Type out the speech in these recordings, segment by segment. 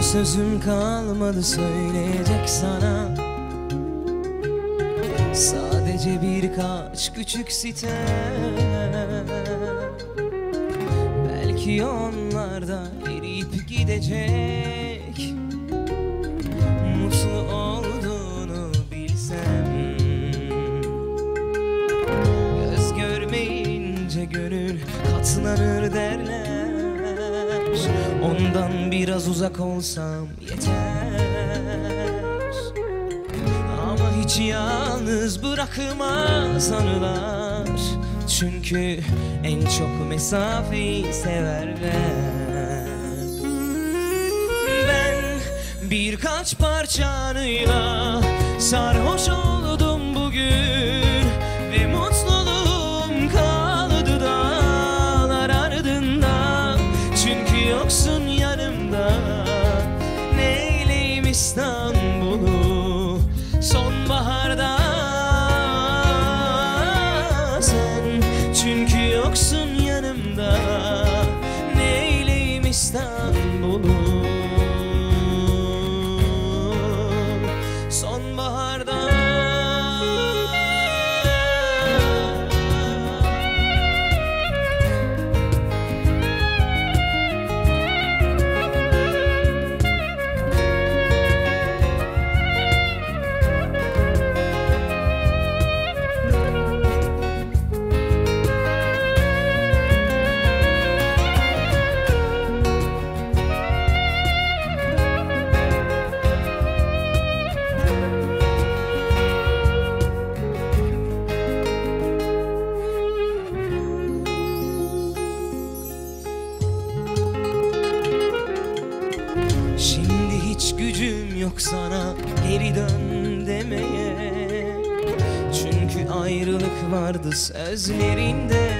Son sözüm kalmadı söyleyecek sana. Sadece birkaç küçük sitem Belki onlar da eriyip gidecek. Mutlu olduğunu bilsem. Göz görmeyince gönül katlanır derler Ondan biraz uzak olsam yeter. Ama hiç yalnız bırakmaz anılar. Çünkü en çok mesafeyi severler. Ben birkaç parçanıyla sarhoş oldum gücüm yok sana geri dön demeye. Çünkü ayrılık vardı sözlerinde.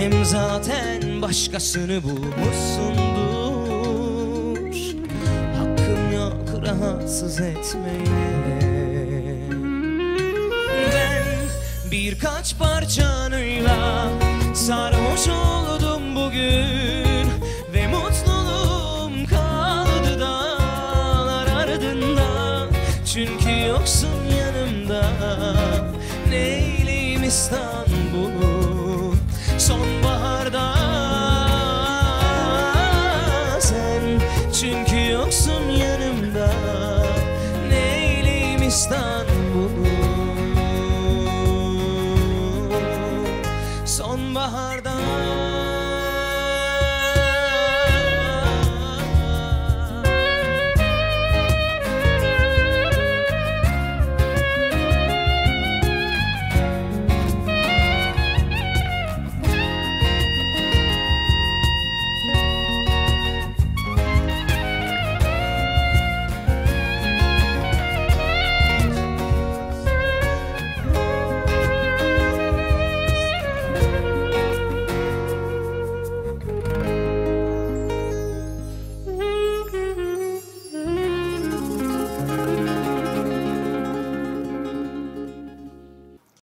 Hem zaten başkasını bulmuşsundur. Hakkım yok rahatsız etmeye. Ben birkaç parçanıyla sarhoş yoksun yanımda. Neyleyim İstanbul